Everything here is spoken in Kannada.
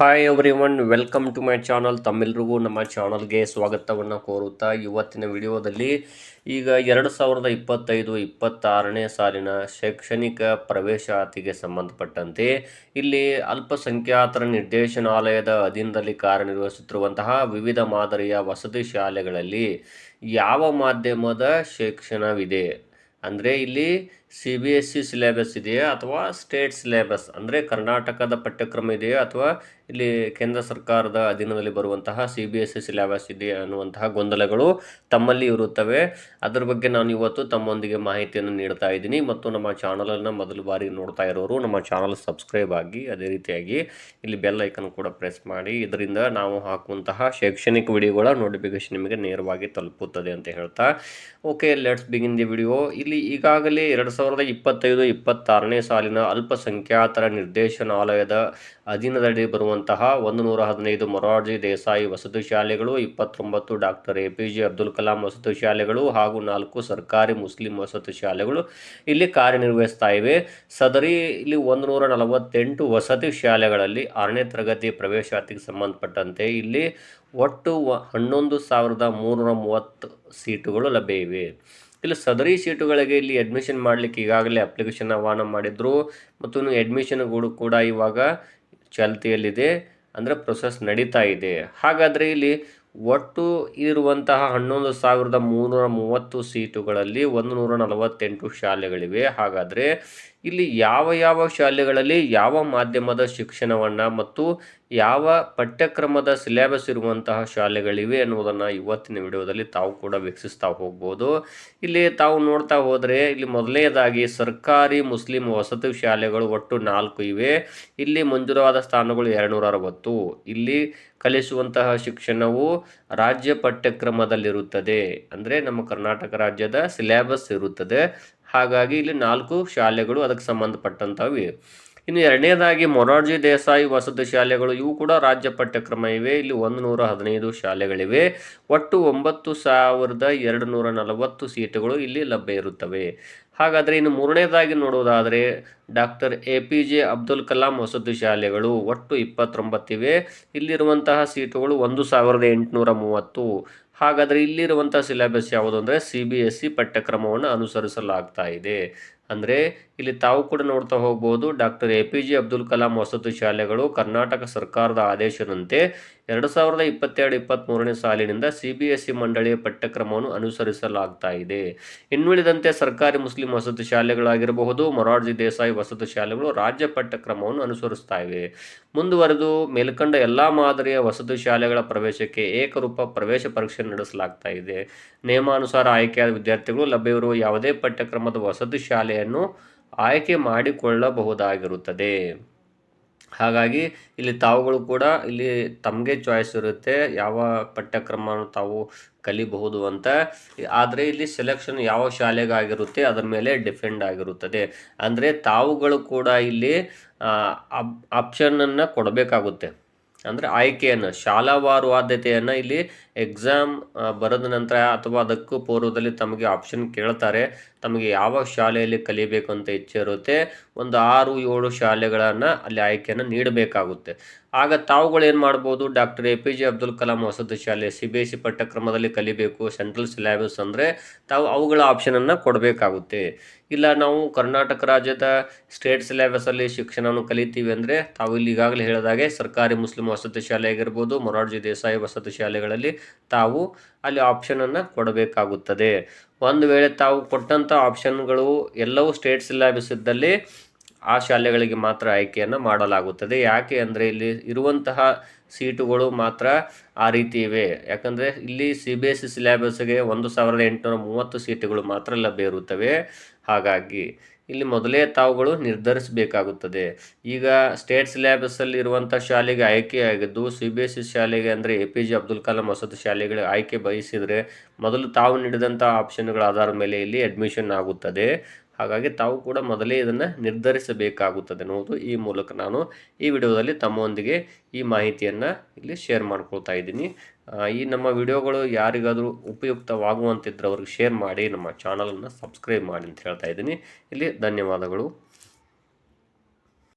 Hi everyone welcome to my channel ತಮ್ಮೆಲ್ರಿಗೂ ನಮ್ಮ ಚಾನಲ್ಗೆ ಸ್ವಾಗತವನ್ನು ಕೋರುತ್ತಾ ಇವತ್ತಿನ ವಿಡಿಯೋದಲ್ಲಿ ಈಗ ಎರಡು ಸಾವಿರದ ಇಪ್ಪತ್ತೈದು, ಇಪ್ಪತ್ತಾರನೇ ಸಾಲಿನ ಶೈಕ್ಷಣಿಕ ಪ್ರವೇಶಾತಿಗೆ ಸಂಬಂಧಪಟ್ಟಂತೆ ಇಲ್ಲಿ ಅಲ್ಪಸಂಖ್ಯಾತರ ನಿರ್ದೇಶನಾಲಯದ ಅಧೀನದಲ್ಲಿ ಕಾರ್ಯನಿರ್ವಹಿಸುತ್ತಿರುವಂತಹ ವಿವಿಧ ಮಾದರಿಯ ವಸತಿ ಶಾಲೆಗಳಲ್ಲಿ ಯಾವ ಮಾಧ್ಯಮದ ಶಿಕ್ಷಣವಿದೆ? ಅಂದರೆ ಇಲ್ಲಿ C B S C syllabus ಇದೆಯಾ ಅಥವಾ ಸ್ಟೇಟ್ ಸಿಲೆಬಸ್ ಅಂದರೆ ಕರ್ನಾಟಕದ ಪಠ್ಯಕ್ರಮ ಇದೆಯಾ ಅಥವಾ ಇಲ್ಲಿ ಕೇಂದ್ರ ಸರ್ಕಾರದ ಅಧೀನದಲ್ಲಿ ಬರುವಂತಹ C B S C syllabus ಇದೆಯಾ ಅನ್ನುವಂತಹ ಗೊಂದಲಗಳು ತಮ್ಮಲ್ಲಿ ಇರುತ್ತವೆ. ಅದರ ಬಗ್ಗೆ ನಾನು ಇವತ್ತು ತಮ್ಮೊಂದಿಗೆ ಮಾಹಿತಿಯನ್ನು ನೀಡ್ತಾ ಇದ್ದೀನಿ. ಮತ್ತು ನಮ್ಮ ಚಾನಲನ್ನು ಮೊದಲು ಬಾರಿ ನೋಡ್ತಾ ಇರೋರು, ನಮ್ಮ ಚಾನಲ್ ಸಬ್ಸ್ಕ್ರೈಬ್ ಆಗಿ, ಅದೇ ರೀತಿಯಾಗಿ ಇಲ್ಲಿ ಬೆಲ್ ಐಕನ್ ಕೂಡ ಪ್ರೆಸ್ ಮಾಡಿ. ಇದರಿಂದ ನಾವು ಹಾಕುವಂತಹ ಶೈಕ್ಷಣಿಕ ವಿಡಿಯೋಗಳ ನೋಟಿಫಿಕೇಶನ್ ನಿಮಗೆ ನೇರವಾಗಿ ತಲುಪುತ್ತದೆ ಅಂತ ಹೇಳ್ತಾ. Okay let's begin the video ಇಲ್ಲಿ ಈಗಾಗಲೇ ಎರಡು ಸಾವಿರದ ಇಪ್ಪತ್ತೈದು ಇಪ್ಪತ್ತಾರನೇ ಸಾಲಿನ ಅಲ್ಪಸಂಖ್ಯಾತರ ನಿರ್ದೇಶನಾಲಯದ ಅಧೀನದಡಿ ಬರುವಂತಹ ಒಂದು ನೂರ ಹದಿನೈದು ಮೊರಾರ್ಜಿ ದೇಸಾಯಿ ವಸತಿ ಶಾಲೆಗಳು, ಇಪ್ಪತ್ತೊಂಬತ್ತು doctor A P J Abdul Kalam ವಸತಿ ಶಾಲೆಗಳು ಹಾಗೂ ನಾಲ್ಕು ಸರ್ಕಾರಿ ಮುಸ್ಲಿಂ ವಸತಿ ಶಾಲೆಗಳು ಇಲ್ಲಿ ಕಾರ್ಯನಿರ್ವಹಿಸ್ತಾ ಇವೆ. ಸದರಿ ಇಲ್ಲಿ ಒಂದು ನೂರ ನಲವತ್ತೆಂಟು ವಸತಿ ಶಾಲೆಗಳಲ್ಲಿ ಆರನೇ ತರಗತಿ ಪ್ರವೇಶಾತಿಗೆ ಸಂಬಂಧಪಟ್ಟಂತೆ ಇಲ್ಲಿ ಒಟ್ಟು ಹನ್ನೊಂದು ಸಾವಿರದ ಮೂರುನೂರ ಮೂವತ್ತು ಸೀಟುಗಳು ಲಭ್ಯ ಇವೆ. ಇಲ್ಲಿ ಸದರಿ ಸೀಟುಗಳಿಗೆ ಇಲ್ಲಿ ಅಡ್ಮಿಷನ್ ಮಾಡಲಿಕ್ಕೆ ಈಗಾಗಲೇ ಅಪ್ಲಿಕೇಶನ್ ಆಹ್ವಾನ ಮಾಡಿದ್ರು. ಮತ್ತು ಅಡ್ಮಿಷನ್ ಕೂಡ ಇವಾಗ ಚಾಲ್ತಿಯಲ್ಲಿದೆ. ಅಂದರೆ ಪ್ರೊಸೆಸ್ ನಡೀತಾ ಇದೆ. ಹಾಗಾದರೆ ಇಲ್ಲಿ ಒಟ್ಟು ಇರುವಂತಹ ಹನ್ನೊಂದು ಸಾವಿರದ ಮೂನ್ನೂರ ಮೂವತ್ತು ಸೀಟುಗಳಲ್ಲಿ ಒಂದು ನೂರ ನಲವತ್ತೆಂಟು ಶಾಲೆಗಳಿವೆ. ಹಾಗಾದರೆ ಇಲ್ಲಿ ಯಾವ ಯಾವ ಶಾಲೆಗಳಲ್ಲಿ ಯಾವ ಮಾಧ್ಯಮದ ಶಿಕ್ಷಣವನ್ನು ಮತ್ತು ಯಾವ ಪಠ್ಯಕ್ರಮದ ಸಿಲೆಬಸ್ ಇರುವಂತಹ ಶಾಲೆಗಳಿವೆ ಅನ್ನುವುದನ್ನು ಇವತ್ತಿನ ವಿಡಿಯೋದಲ್ಲಿ ತಾವು ಕೂಡ ವೀಕ್ಷಿಸ್ತಾ ಹೋಗ್ಬೋದು. ಇಲ್ಲಿ ತಾವು ನೋಡ್ತಾ ಹೋದರೆ ಇಲ್ಲಿ ಮೊದಲನೆಯದಾಗಿ ಸರ್ಕಾರಿ ಮುಸ್ಲಿಂ ವಸತಿ ಶಾಲೆಗಳು ಒಟ್ಟು ನಾಲ್ಕು ಇವೆ. ಇಲ್ಲಿ ಮಂಜೂರಾದ ಸ್ಥಾನಗಳು ಎರಡುನೂರ ಅರವತ್ತು ಇಲ್ಲಿ ಕಲಿಸುವಂತಹ ಶಿಕ್ಷಣವು ರಾಜ್ಯ ಪಠ್ಯಕ್ರಮದಲ್ಲಿರುತ್ತದೆ. ಅಂದರೆ ನಮ್ಮ ಕರ್ನಾಟಕ ರಾಜ್ಯದ ಸಿಲೆಬಸ್ ಇರುತ್ತದೆ. ಹಾಗಾಗಿ ಇಲ್ಲಿ ನಾಲ್ಕು ಶಾಲೆಗಳು ಅದಕ್ಕೆ ಸಂಬಂಧಪಟ್ಟಂಥವು ಇನ್ನು ಎರಡನೇದಾಗಿ ಮೊರಾರ್ಜಿ ದೇಸಾಯಿ ವಸತಿ ಶಾಲೆಗಳು, ಇವು ಕೂಡ ರಾಜ್ಯ ಪಠ್ಯಕ್ರಮ ಇವೆ. ಇಲ್ಲಿ ಒಂದು ನೂರ ಹದಿನೈದು ಶಾಲೆಗಳಿವೆ. ಒಟ್ಟು ಒಂಬತ್ತು ಸಾವಿರದ ಎರಡು ನೂರ ನಲವತ್ತು ಸೀಟುಗಳು ಇಲ್ಲಿ ಲಭ್ಯ ಇರುತ್ತವೆ. ಹಾಗಾದರೆ ಇನ್ನು ಮೂರನೇದಾಗಿ ನೋಡುವುದಾದರೆ doctor A P J Abdul Kalam ವಸತಿ ಶಾಲೆಗಳು ಒಟ್ಟು ಇಪ್ಪತ್ತೊಂಬತ್ತಿವೆ. ಇಲ್ಲಿರುವಂತಹ ಸೀಟುಗಳು ಒಂದು ಸಾವಿರದ ಎಂಟುನೂರ ಮೂವತ್ತು. ಹಾಗಾದರೆ ಇಲ್ಲಿರುವಂಥ ಸಿಲೆಬಸ್ ಯಾವುದು ಅಂದರೆ ಸಿ ಬಿ ಎಸ್ ಸಿ ಪಠ್ಯಕ್ರಮವನ್ನು ಅನುಸರಿಸಲಾಗ್ತಾ ಇದೆ. ಅಂದರೆ ಇಲ್ಲಿ ತಾವು ಕೂಡ ನೋಡ್ತಾ ಹೋಗ್ಬೋದು, doctor A P J Abdul Kalam ವಸತಿ ಶಾಲೆಗಳು ಕರ್ನಾಟಕ ಸರ್ಕಾರದ ಆದೇಶದಂತೆ ಎರಡು ಸಾವಿರದ ಇಪ್ಪತ್ತೆರಡು ಇಪ್ಪತ್ತ್ಮೂರನೇ ಸಾಲಿನಿಂದ ಸಿ ಬಿ ಎಸ್ ಇ ಮಂಡಳಿಯ ಪಠ್ಯಕ್ರಮವನ್ನು ಅನುಸರಿಸಲಾಗ್ತಾ ಇದೆ. ಇನ್ನುಳಿದಂತೆ ಸರ್ಕಾರಿ ಮುಸ್ಲಿಂ ವಸತಿ ಶಾಲೆಗಳಾಗಿರಬಹುದು, ಮೊರಾರ್ಜಿ ದೇಸಾಯಿ ವಸತಿ ಶಾಲೆಗಳು ರಾಜ್ಯ ಪಠ್ಯಕ್ರಮವನ್ನು ಅನುಸರಿಸ್ತಾ ಇವೆ. ಮುಂದುವರೆದು ಮೇಲ್ಕಂಡ ಎಲ್ಲ ಮಾದರಿಯ ವಸತಿ ಶಾಲೆಗಳ ಪ್ರವೇಶಕ್ಕೆ ಏಕರೂಪ ಪ್ರವೇಶ ಪರೀಕ್ಷೆ ನಡೆಸಲಾಗ್ತಾ ಇದೆ. ನಿಯಮಾನುಸಾರ ಆಯ್ಕೆಯಾದ ವಿದ್ಯಾರ್ಥಿಗಳು ಲಭ್ಯವಿರುವ ಯಾವುದೇ ಪಠ್ಯಕ್ರಮದ ವಸತಿ ಶಾಲೆಯನ್ನು ಆಯ್ಕೆ ಮಾಡಿಕೊಳ್ಳಬಹುದಾಗಿರುತ್ತದೆ. ಹಾಗಾಗಿ ಇಲ್ಲಿ ತಾವುಗಳು ಕೂಡ ಇಲ್ಲಿ ತಮಗೆ ಚಾಯ್ಸ್ ಇರುತ್ತೆ, ಯಾವ ಪಠ್ಯಕ್ರಮವನ್ನು ತಾವು ಕಲಿಬಹುದು ಅಂತ. ಆದರೆ ಇಲ್ಲಿ ಸೆಲೆಕ್ಷನ್ ಯಾವ ಶಾಲೆಗಾಗಿರುತ್ತೆ, ಅದರ ಮೇಲೆ ಡಿಪೆಂಡ್ ಆಗಿರುತ್ತದೆ. ಅಂದರೆ ತಾವುಗಳು ಕೂಡ ಇಲ್ಲಿ ಆಪ್ಷನನ್ನು ಕೊಡಬೇಕಾಗುತ್ತೆ. ಅಂದರೆ ಆಯ್ಕೆಯನ್ನು, ಶಾಲಾವಾರು ಆದ್ಯತೆಯನ್ನು ಇಲ್ಲಿ ಎಕ್ಸಾಮ್ ಬರೆದ ನಂತರ ಅಥವಾ ಅದಕ್ಕೂ ಪೂರ್ವದಲ್ಲಿ ತಮಗೆ ಆಪ್ಷನ್ ಕೇಳ್ತಾರೆ. ತಮಗೆ ಯಾವ ಶಾಲೆಯಲ್ಲಿ ಕಲಿಬೇಕು ಅಂತ ಇಚ್ಛೆ ಇರುತ್ತೆ, ಒಂದು ಆರು ಏಳು ಶಾಲೆಗಳನ್ನು ಅಲ್ಲಿ ಆಯ್ಕೆಯನ್ನು ನೀಡಬೇಕಾಗುತ್ತೆ. ಆಗ ತಾವುಗಳು ಏನು ಮಾಡ್ಬೋದು, doctor A P J Abdul Kalam ವಸತಿ ಶಾಲೆ, ಸಿ ಬಿ ಎಸ್ ಸಿ ಪಠ್ಯಕ್ರಮದಲ್ಲಿ ಕಲಿಬೇಕು, ಸೆಂಟ್ರಲ್ ಸಿಲೆಬಸ್ ಅಂದರೆ ತಾವು ಅವುಗಳ ಆಪ್ಷನನ್ನು ಕೊಡಬೇಕಾಗುತ್ತೆ. ಇಲ್ಲ ನಾವು ಕರ್ನಾಟಕ ರಾಜ್ಯದ ಸ್ಟೇಟ್ ಸಿಲೆಬಸಲ್ಲಿ ಶಿಕ್ಷಣವನ್ನು ಕಲಿತೀವಿ ಅಂದರೆ ತಾವು ಇಲ್ಲಿ ಈಗಾಗಲೇ ಹೇಳಿದಾಗೆ ಸರ್ಕಾರಿ ಮುಸ್ಲಿಂ ವಸತಿ ಶಾಲೆ ಆಗಿರ್ಬೋದು ಮೊರಾರ್ಜಿ ದೇಸಾಯಿ ವಸತಿ ಶಾಲೆಗಳಲ್ಲಿ ತಾವು ಅಲ್ಲಿ ಆಪ್ಷನನ್ನು ಕೊಡಬೇಕಾಗುತ್ತದೆ. ಒಂದು ವೇಳೆ ತಾವು ಕೊಟ್ಟಂಥ ಆಪ್ಷನ್ಗಳು ಎಲ್ಲವೂ ಸ್ಟೇಟ್ ಸಿಲೆಬಸ್ ಇದ್ದಲ್ಲಿ ಆ ಶಾಲೆಗಳಿಗೆ ಮಾತ್ರ ಆಯ್ಕೆಯನ್ನು ಮಾಡಲಾಗುತ್ತದೆ. ಯಾಕೆ ಅಂದರೆ ಇಲ್ಲಿ ಇರುವಂತಹ ಸೀಟುಗಳು ಮಾತ್ರ ಆ ರೀತಿ ಇವೆ ಯಾಕಂದರೆ ಇಲ್ಲಿ ಸಿ ಬಿ ಎಸ್ ಸಿ ಸಿಲೆಬಸ್ಗೆ ಒಂದು ಸಾವಿರದ ಎಂಟುನೂರ ಮೂವತ್ತು ಸೀಟುಗಳು ಮಾತ್ರ ಲಭ್ಯ ಇರುತ್ತವೆ. ಹಾಗಾಗಿ ಇಲ್ಲಿ ಮೊದಲೇ ತಾವುಗಳು ನಿರ್ಧರಿಸಬೇಕಾಗುತ್ತದೆ. ಈಗ ಸ್ಟೇಟ್ ಸಿಲೆಬಸ್ಸಲ್ಲಿ ಇರುವಂಥ ಶಾಲೆಗೆ ಆಯ್ಕೆಯಾಗಿದ್ದು, ಸಿ ಬಿ ಎಸ್ ಸಿ ಶಾಲೆಗೆ ಅಂದರೆ A P J Abdul Kalam ವಸತಿ ಶಾಲೆಗಳಿಗೆ ಆಯ್ಕೆ ಬಯಸಿದರೆ ಮೊದಲು ತಾವು ನೀಡಿದಂಥ ಆಪ್ಷನ್ಗಳ ಆಧಾರದ ಮೇಲೆ ಇಲ್ಲಿ ಅಡ್ಮಿಷನ್ ಆಗುತ್ತದೆ. ಹಾಗಾಗಿ ತಾವು ಕೂಡ ಮೊದಲೇ ಇದನ್ನು ನಿರ್ಧರಿಸಬೇಕಾಗುತ್ತದೆ ಅನ್ನೋದು ಈ ಮೂಲಕ ನಾನು ಈ ವಿಡಿಯೋದಲ್ಲಿ ತಮ್ಮೊಂದಿಗೆ ಈ ಮಾಹಿತಿಯನ್ನು ಇಲ್ಲಿ ಶೇರ್ ಮಾಡ್ಕೊಳ್ತಾ ಇದ್ದೀನಿ. ಈ ನಮ್ಮ ವಿಡಿಯೋಗಳು ಯಾರಿಗಾದರೂ ಉಪಯುಕ್ತವಾಗುವಂತಿದ್ರೆ ಅವ್ರಿಗೆ ಶೇರ್ ಮಾಡಿ ನಮ್ಮ ಚಾನಲನ್ನು ಸಬ್ಸ್ಕ್ರೈಬ್ ಮಾಡಿ ಅಂತ ಹೇಳ್ತಾ ಇದ್ದೀನಿ. ಇಲ್ಲಿ ಧನ್ಯವಾದಗಳು.